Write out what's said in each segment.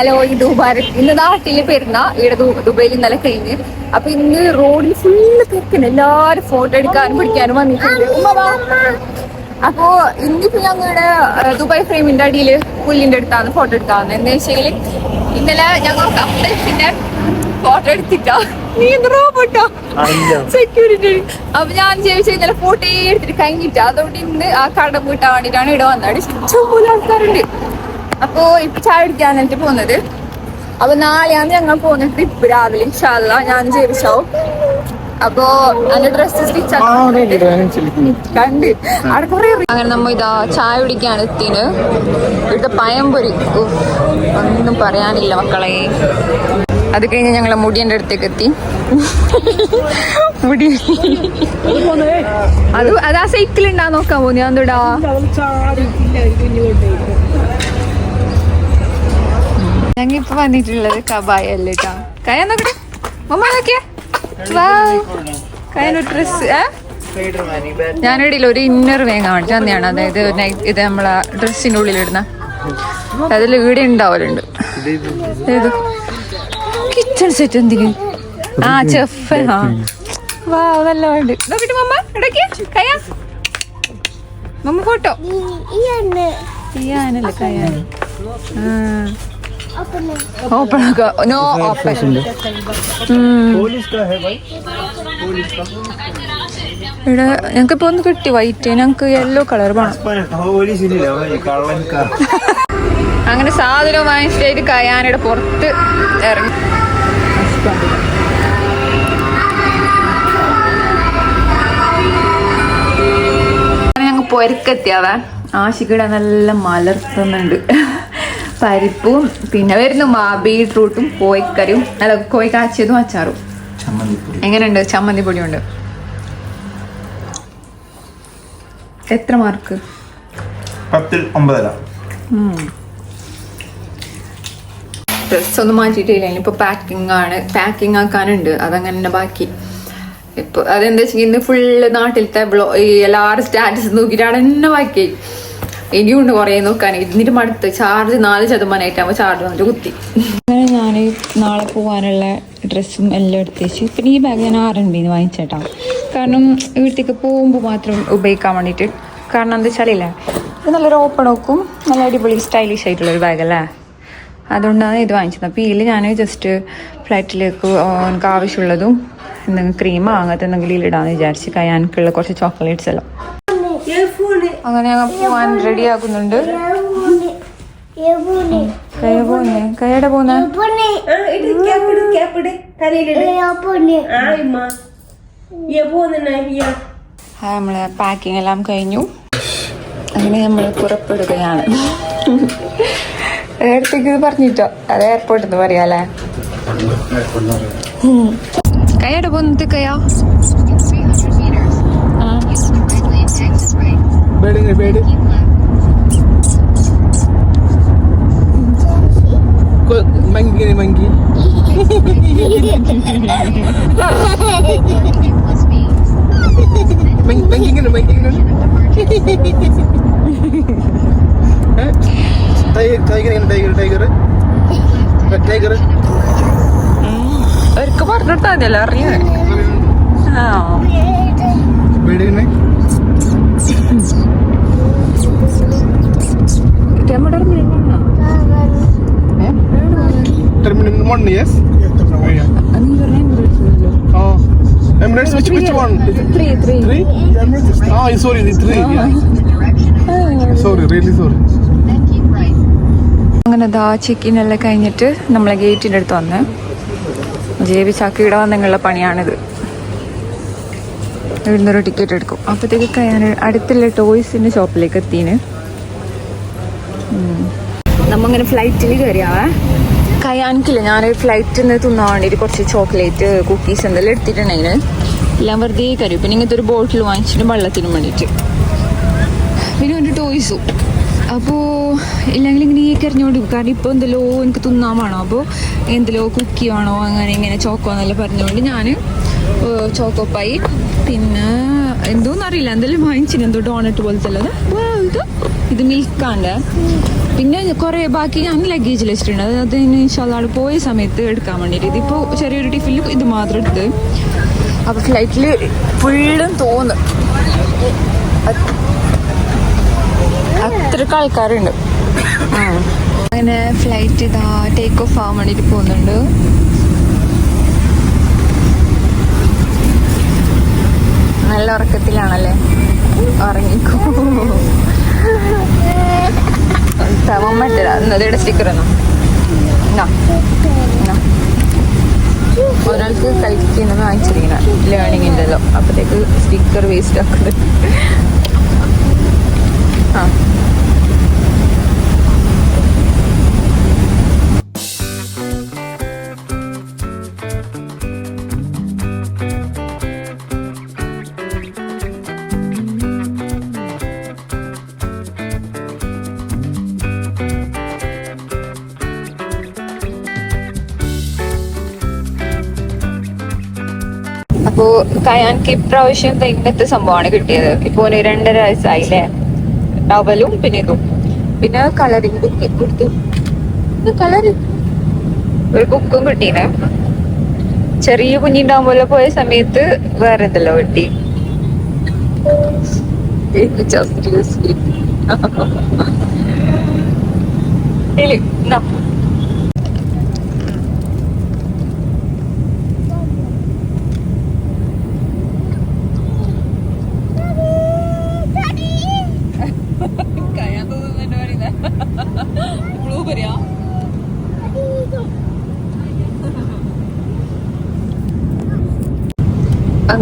Hello ഈ Dubai ഇന്ന് നാട്ടിൽ പെരുന്ന. ഇവിടെ ദുബൈയിൽ ഇന്നലെ കഴിഞ്ഞ്. അപ്പൊ ഇന്ന് റോഡിൽ ഫുള്ള് തിരക്കുന്നു എല്ലാരും ഫോട്ടോ എടുക്കാനും പിടിക്കാനും വന്നിട്ടുണ്ട്. അപ്പോ ഇന്നിപ്പോ ഞങ്ങളുടെ ദുബായ് ഫ്രെയിമിന്റെ അടിയിൽ പുല്ലിന്റെ അടുത്താണ് ഫോട്ടോ എടുത്താന്ന് എന്താ വെച്ചാൽ ഇന്നലെ ഞങ്ങൾ കപ്പൽസിന്റെ ഫോട്ടോ എടുത്തിട്ടാ. നീ എന്ത് റോബോട്ടോ സെക്യൂരിറ്റി അപ്പൊ ഞാൻ ചോദിച്ചാൽ ഇന്നലെ ഫോട്ടോ എടുത്തിട്ട് കഴിഞ്ഞിട്ട്. അതുകൊണ്ട് ഇന്ന് ആ കടം വീട്ടാൻ വേണ്ടിട്ടാണ് ഇവിടെ വന്നത്. ഇഷ്ടംപോലെ ആൾക്കാരുണ്ട്. അപ്പോ ഇപ്പൊ ചായ കുടിക്കാനായിട്ട് പോകുന്നത്. അപ്പൊ നാളെയാണ് ഞങ്ങൾ പോകുന്ന ട്രിപ്പ് രാവിലെ ഇൻഷാല്ല ഞാൻ ജീവിച്ചാവും അപ്പോ അതിന്റെ ഡ്രസ് സ്റ്റിച്ച് കണ്ട്. അവിടെ കുറെ അങ്ങനെ നമ്മ ഇതാ ചായ കുടിക്കാണ് എത്തിന്. ഇവിടുത്തെ പയംപൊരി ഒന്നും പറയാനില്ല മക്കളെ. അത് കഴിഞ്ഞ് ഞങ്ങളെ മുടിയന്റെ അടുത്തേക്ക് എത്തി. മുടി. അത് അത് ആ സൈക്കിൾ ഉണ്ടാ നോക്കാൻ പോകുന്നു. ഞാൻ എന്തുടാ ഞങ്ങൾ ഇപ്പൊ വന്നിട്ടുള്ളത് കബായ അല്ലേ കേട്ടോ കയ നോക്കട്ടെ മമ്മ നോക്കിയേ. കയ്യൊരു ഡ്രസ് ഞാനിടയിൽ ഒരു ഇന്നർ വേങ്ങ വേണ്ടി തന്നെയാണ് അതായത് ഇത് നമ്മളെ ഡ്രസ്സിന്റെ ഉള്ളിലിടുന്ന. അതിൽ ഇവിടെ ഉണ്ടാവലുണ്ട് കിച്ചൺ സെറ്റ് എന്തിന്? ആ ചെഫ് ആ. വാ നല്ല വേണ്ട. നോക്കിട്ട് മമ്മ ഇടയ്ക്ക്. കയ്യാ. മമ്മ ഫോട്ടോ. ചെയ്യാനല്ലേ കയ്യാൻ ഓപ്പൺ ആക്കുക നോ ഓപ്പൺ ഇവിടെ ഞങ്ങൾക്ക് ഇപ്പൊ ഒന്ന് കിട്ടി വൈറ്റ് ഞങ്ങക്ക് യെല്ലോ കളർ വേണം. അങ്ങനെ സാധനം വാങ്ങിച്ചിട്ട് കയാനയുടെ പുറത്ത് ഇറങ്ങി. ഞങ്ങൾ പൊരക്കെത്തിയാവേ ആശിക്കട നല്ല മലർത്തുന്നുണ്ട്. പരിപ്പും പിന്നെ വരുന്നു മാ ബീട്രൂട്ടും കോഴിക്കറിയും അല്ല കോഴി കാച്ചിയതും അച്ചാറും എങ്ങനെയുണ്ട്? ചമ്മന്തി ഉണ്ട് എത്ര മാർക്ക്? പത്തിൽ ഒമ്പതര. ഡ്രസ് ഒന്നും മാറ്റിയിട്ടില്ല. ഇനിയിപ്പോ പാക്കിംഗ് ആണ്. പാക്കിംഗ് ആക്കാനുണ്ട്. അതങ്ങനെ തന്നെ ബാക്കി. ഇപ്പൊ അതെന്താ വെച്ചാൽ ഇന്ന് ഫുള്ള് നാട്ടിലത്തെ ബ്ലോ ഈ എല്ലാവരും സ്റ്റാറ്റസ് നോക്കിയിട്ടാണ് എന്നെ ബാക്കി. ഇനിയുണ്ട് കുറേ നോക്കാൻ. ഇന്നിട്ട് മടുത്ത് ചാർജ് നാല് ശതമാനമായിട്ടാകുമ്പോൾ ചാർജ് വന്നിട്ട് കുത്തി. അങ്ങനെ ഞാൻ നാളെ പോകാനുള്ള ഡ്രസ്സും എല്ലാം എടുത്ത് വെച്ച്. പിന്നെ ഈ ബാഗ് ഞാൻ ആറുണ്ടെന്ന് വാങ്ങിച്ചേട്ടാ. കാരണം വീട്ടിലേക്ക് പോകുമ്പോൾ മാത്രം ഉപയോഗിക്കാൻ വേണ്ടിയിട്ട്. കാരണം എന്താ വെച്ചാലില്ല ഇത് നല്ലൊരു ഓപ്പൺ നോക്കും നല്ല അടിപൊളി സ്റ്റൈലിഷ് ആയിട്ടുള്ള ഒരു ബാഗല്ലേ അതുകൊണ്ടാണ് ഇത് വാങ്ങിച്ചത്. അപ്പോൾ ഇതിൽ ഞാൻ ജസ്റ്റ് ഫ്ലാറ്റിലേക്ക് എനിക്ക് ആവശ്യമുള്ളതും എന്തെങ്കിലും ക്രീമോ അങ്ങനത്തെ എന്തെങ്കിലും ഇതിലിടാന്ന് വിചാരിച്ച് കയ്യാനക്കുള്ള കുറച്ച് ചോക്ലേറ്റ്സ് എല്ലാം. അങ്ങനെ ഞങ്ങൾ പോവാൻ റെഡി ആക്കുന്നുണ്ട്. കയ്യ പോന്നെ നമ്മളെ പാക്കിംഗ് എല്ലാം കഴിഞ്ഞു. അങ്ങനെ നമ്മൾ പുറപ്പെടുകയാണ്. ഇത് പറഞ്ഞിട്ടോ? അത് എയർപോർട്ട് എന്ന് പറയാല്ലേ? കയ്യടെ പേടിങ്ങനെ പേടി. Monkey monkey. മങ്കിങ്ങനെ മങ്കിങ്ങനെ tiger tiger tiger? Tiger tiger? അവർക്ക് പറഞ്ഞിട്ടാ അറിയാ. ആ. വീടിനെ terminal one yes oh Emirates which which one three three three ah sorry the three yeah. sorry really sorry അങ്ങനെ ദാ ചെക്കിൻ എല്ലാം കഴിഞ്ഞിട്ട് നമ്മളെ ഗേറ്റിന്റെ അടുത്ത് വന്ന് ജേബി ചാക്കി ചാക്കിയുടെ നിങ്ങളുടെ പണിയാണിത് ഇവിടുന്നൊരു ടിക്കറ്റ് എടുക്കും. അപ്പോഴത്തേക്ക് ഞാൻ അടുത്തുള്ള ടോയ്സിന്റെ ഷോപ്പിലേക്ക് എത്തിന്. നമ്മങ്ങനെ ഫ്ലൈറ്റിൽ കയറിയാവേ കയാനിക്കില്ല ഞാൻ ഫ്ലൈറ്റിൽ നിന്ന് തിന്നാൻ വേണ്ടിയിട്ട് കുറച്ച് ചോക്ലേറ്റ് കുക്കീസ് എന്തെല്ലാം എടുത്തിട്ടുണ്ടെങ്കിൽ എല്ലാം വെറുതെ കയറി പിന്നെ ഇങ്ങനത്തെ ഒരു ബോട്ടിൽ വാങ്ങിച്ചിട്ട് വെള്ളത്തിനും വേണ്ടിയിട്ട്. പിന്നെ ഒരു ടോയ്സും അപ്പോൾ ഇല്ലെങ്കിൽ ഇങ്ങനെ ഈ കരഞ്ഞോണ്ട് കാരണം ഇപ്പോൾ എന്തെല്ലോ എനിക്ക് തിന്നാൻ വേണോ. അപ്പോൾ എന്തെല്ലോ കുക്കി വേണോ അങ്ങനെ ഇങ്ങനെ ചോക്കോ എന്നെല്ലാം പറഞ്ഞുകൊണ്ട് ഞാൻ ചോക്കോപ്പായി പിന്നെ എന്തോന്ന് അറിയില്ല. എന്തെല്ലാം വാങ്ങിച്ചിന്? എന്തോ ഡോണറ്റ് പോലത്തെ ഉള്ളത് ഇത്? ഇത് മിൽക്കാണ്ട് പിന്നെ കുറേ ബാക്കി ഞാൻ ലഗേജിൽ വെച്ചിട്ടുണ്ട്. അത് അതിന് ഇൻഷാല്ല അവിടെ പോയ സമയത്ത് എടുക്കാൻ വേണ്ടിയിട്ട് ഇതിപ്പോൾ ചെറിയൊരു ടിഫിൽ ഇത് മാത്രം എടുത്ത്. അപ്പോൾ ഫ്ലൈറ്റിൽ ഫുള്ളും തോന്നും. അത്രയ്ക്ക് ആൾക്കാരുണ്ട്. അങ്ങനെ ഫ്ലൈറ്റ് ഇതാ ടേക്ക് ഓഫ് ആവാൻ വേണ്ടിയിട്ട് പോകുന്നുണ്ട്. നല്ല ഉറക്കത്തിലാണല്ലേ? ഉറങ്ങിക്കോ. സ്റ്റിക്കർ ഒന്നും ഒരാൾക്ക് കളിക്കുന്നത് വാങ്ങിച്ചിരിക്കണം ലേണിങ്ങിന്റെല്ലോ അപ്പോഴത്തേക്ക് സ്റ്റിക്കർ വേസ്റ്റ് ആക്കുന്നത് അപ്പോ കയാൻക്ക് ഇപ്രാവശ്യം ഇങ്ങനത്തെ സംഭവമാണ് കിട്ടിയത്. ഇപ്പൊ ഒരു രണ്ടര വയസ്സായില്ലേ? ടവലും പിന്നെ ഇതും. പിന്നെ കളറിംഗ് ബുക്ക് കൊടുത്തു. കളറ് ഒരു ബുക്കും കിട്ടീനെ ചെറിയ കുഞ്ഞിണ്ടാവുമ്പോലെ പോയ സമയത്ത് വേറെ എന്തല്ലോ കിട്ടി. Seriously.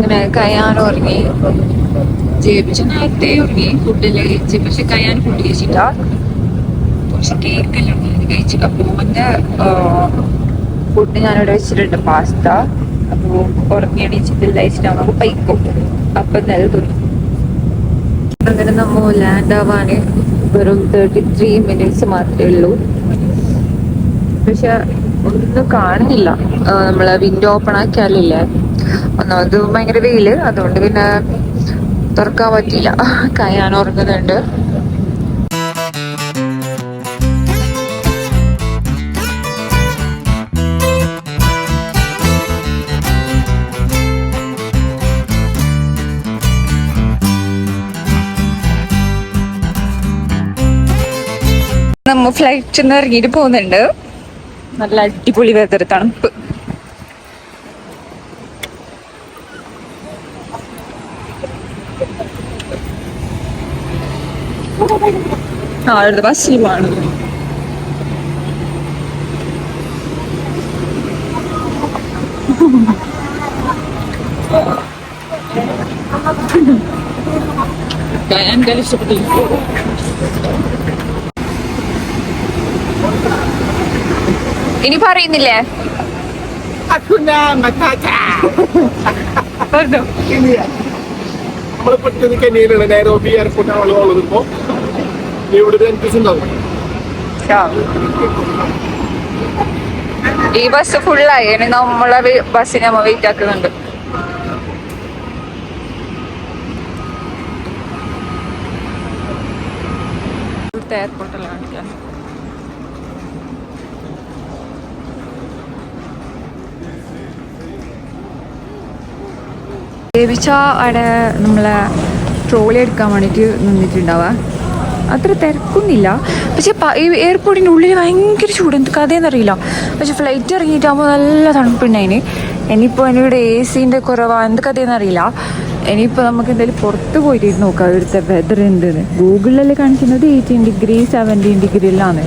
അങ്ങനെ കയാൻ ഉറങ്ങി ജയിപ്പിച്ച നേരത്തെ ഉറങ്ങി ഫുഡിൽ കഴിച്ച് പക്ഷെ കയാൻ ഫുഡ് കഴിച്ചിട്ടാ പക്ഷെ കേക്കെല്ലാം കഴിച്ചു അപ്പോ ഓന്റെ ഫുഡ് ഞാനിവിടെ വെച്ചിട്ടുണ്ട് പാസ്ത അപ്പോ ഉറങ്ങി എണീച്ചിട്ടില്ല ഇഷ്ടമാകുമ്പോ പൈക്കും അപ്പൊ നൽകുന്നു അങ്ങനെ നമ്മ ലാൻഡ് ആവാൻ വെറും തേർട്ടി ത്രീ മിനിറ്റ്സ് മാത്രമേ ഉള്ളൂ. പക്ഷെ ഒന്നും കാണുന്നില്ല നമ്മളെ വിൻഡോ ഓപ്പൺ ആക്കിയാലില്ലേ? ഒന്നാമത് ഭയങ്കര വെയിൽ. അതുകൊണ്ട് പിന്നെ തുറക്കാൻ പറ്റിയില്ല. കയ്യാൻ ഉറങ്ങുന്നുണ്ട്. നമ്മ ഫ്ലൈറ്റിൽ നിന്ന് ഇറങ്ങിയിട്ട് പോകുന്നുണ്ട്. നല്ല അടിപൊളി വെതർ തണുപ്പ്. ആ അടുത്ത ബസ്സിൽ പോവാണ് ഞാൻ എന്തായാലും ഇഷ്ടപ്പെട്ടില്ല. ഇനി പറയുന്നില്ലേ? പെട്ടെന്ന് കെനിയയിലുള്ള നൈറോബി എയർപോർട്ടാണ് ഉള്ളത് ഇപ്പോ. ഇവിടെ ഉണ്ടാവും. ഈ ബസ് ഫുള്ളായി ഇനി നമ്മളെ ബസ്സിന് നമ്മൾ വെയിറ്റ് ആക്കുന്നുണ്ട്. എയർപോർട്ടെല്ലാം കാണിക്കാൻ ദേവിച്ച അവിടെ നമ്മളെ ട്രോളി എടുക്കാൻ വേണ്ടിയിട്ട് നിന്നിട്ടുണ്ടാവാ. അത്ര തിരക്കൊന്നുമില്ല. പക്ഷെ എയർപോർട്ടിന്റെ ഉള്ളിൽ ഭയങ്കര ചൂട്. എന്ത് കഥയെന്നറിയില്ല. പക്ഷെ ഫ്ലൈറ്റ് ഇറങ്ങിയിട്ടാകുമ്പോൾ നല്ല തണുപ്പുണ്ടായിന്. ഇനിയിപ്പോൾ എനിവിടെ എ സീന്റെ കുറവാ എന്ത് കഥയെന്നറിയില്ല. ഇനിയിപ്പോൾ നമുക്ക് എന്തായാലും പുറത്ത് പോയിട്ട് നോക്കാം. ഇവിടുത്തെ വെതർ എന്തെന്ന്. ഗൂഗിളിൽ കാണിക്കുന്നത് എയ്റ്റീൻ ഡിഗ്രി സെവന്റീൻ ഡിഗ്രിയിലാണ്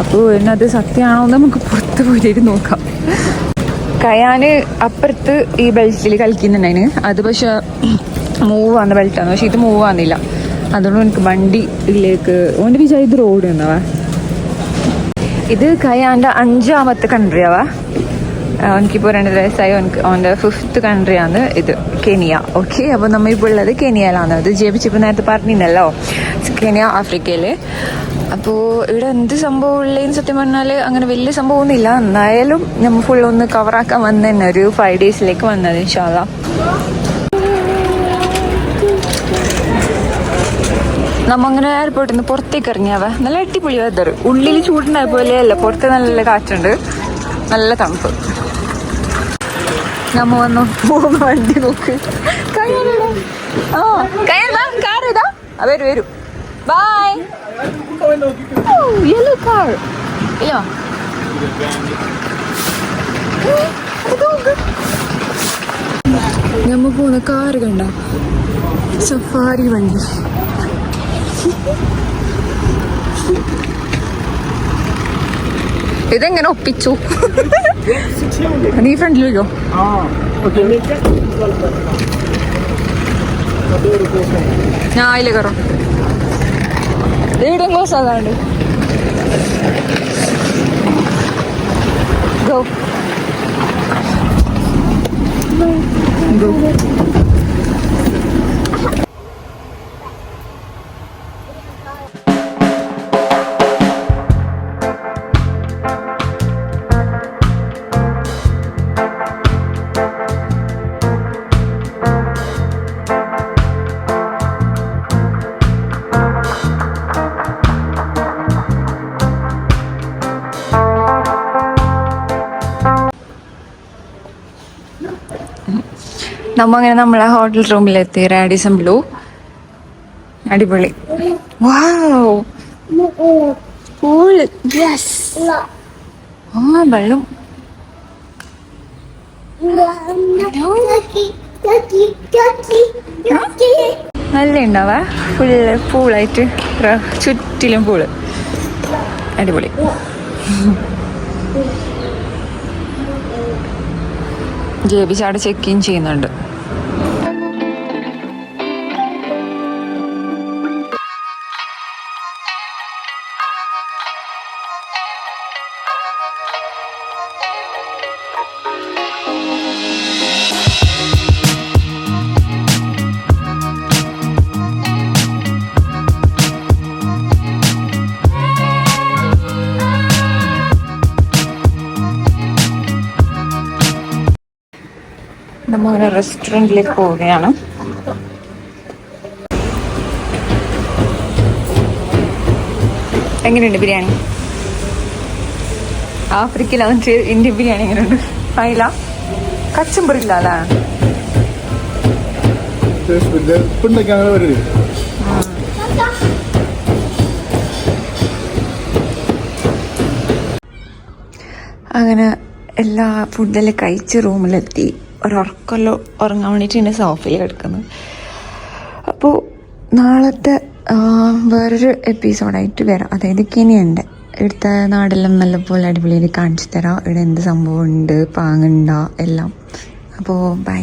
അപ്പോൾ എന്നത് സത്യമാണോ എന്ന് നമുക്ക് പുറത്ത് പോയിട്ട് നോക്കാം. കയാന് അപ്പുറത്ത് ഈ ബെൽറ്റിൽ കളിക്കുന്നുണ്ടായിന്. അത് പക്ഷെ മൂവ് ആവുന്ന ബെൽറ്റാണ് പക്ഷെ ഇത് മൂവ് ആവുന്നില്ല. അതുകൊണ്ട് എനിക്ക് വണ്ടിയിലേക്ക് ഓന്റെ വിചാരം ഇത് റോഡ് എന്നവാ ഇത് കയാന്റെ അഞ്ചാമത്തെ കൺട്രിയാവാ എനിക്കിപ്പോൾ രണ്ട് വയസ്സായി. എനിക്ക് അവന്റെ ഫിഫ്ത്ത് കൺട്രിയാണ് ഇത് കെനിയ. ഓക്കെ അപ്പോൾ നമ്മൾ ഇപ്പോൾ ഉള്ളത് കെനിയയിലാണ്. അത് ജയിപ്പിച്ചിപ്പോൾ നേരത്തെ പറഞ്ഞിരുന്നല്ലോ കെനിയ ആഫ്രിക്കയിൽ അപ്പോൾ ഇവിടെ എന്ത് സംഭവം ഉള്ളതെന്ന് സത്യം പറഞ്ഞാൽ അങ്ങനെ വലിയ സംഭവമൊന്നുമില്ല. എന്നായാലും നമ്മൾ ഫുൾ ഒന്ന് കവറാക്കാൻ വന്ന തന്നെ ഒരു ഫൈവ് ഡേയ്സിലേക്ക് വന്നത് ഇൻഷാല്ല നമ്മ അങ്ങനെ എയർപോർട്ടിൽ നിന്ന് പുറത്തേക്ക് ഇറങ്ങിയവ നല്ല അടിപൊളി വെതർ ഉള്ളിൽ ചൂടുണ്ടായ പോലെയല്ല. പുറത്ത് നല്ല കാറ്റുണ്ട്. നല്ല തണുപ്പ്. നമ്മ വന്നു. പോകുന്ന വണ്ടി നോക്ക്. ആ വരൂ ബൈ യെല്ലോ കാർ നമ്മ പോണ കാറ് കണ്ട. സഫാരി വണ്ടി. ഇതെങ്ങനെ ഒപ്പിച്ചു? നീ ഓക്കെ. ഞാൻ അതിലെ കയറും ഇവിടെ ക്ലോസ് ആകാണ്ട്. ഗോ ഗോ നമ്മ അങ്ങനെ നമ്മളെ ഹോട്ടൽ റൂമിലെത്തി റാഡിസൺ ബ്ലൂ അടിപൊളി. നല്ല ഉണ്ടാവാ ഫുള്ള് പൂളായിട്ട് ചുറ്റിലും പൂൾ അടിപൊളി. ജേബി ചാട് ചെക്ക് ചെയ്യുന്നുണ്ട്. നമ്മൾ ഒരു റെസ്റ്റോറന്റിലേക്ക് പോവുകയാണ്. എങ്ങനെയുണ്ട് biryani? African lounge Indian biryani എങ്ങനെയുണ്ട്? ഫൈല കച്ചമ്പറില്ല അല്ലേ? അങ്ങനെ എല്ലാ ഫുഡെല്ലാം കഴിച്ച് റൂമിലെത്തി ഒരുറക്കമല്ലോ ഉറങ്ങാൻ വേണ്ടിയിട്ട് ഇങ്ങനെ സോഫയിൽ കിടക്കുന്നത്. അപ്പോൾ നാളത്തെ വേറൊരു എപ്പിസോഡായിട്ട് വരാം. അതായത് കെനിയുണ്ട് ഇവിടുത്തെ നാടെല്ലാം നല്ലപോലെ അടിപൊളിയായിട്ട് കാണിച്ചു തരാം. ഇവിടെ എന്ത് സംഭവം ഉണ്ട് പാങ്ങുണ്ടോ എല്ലാം. അപ്പോൾ ബൈ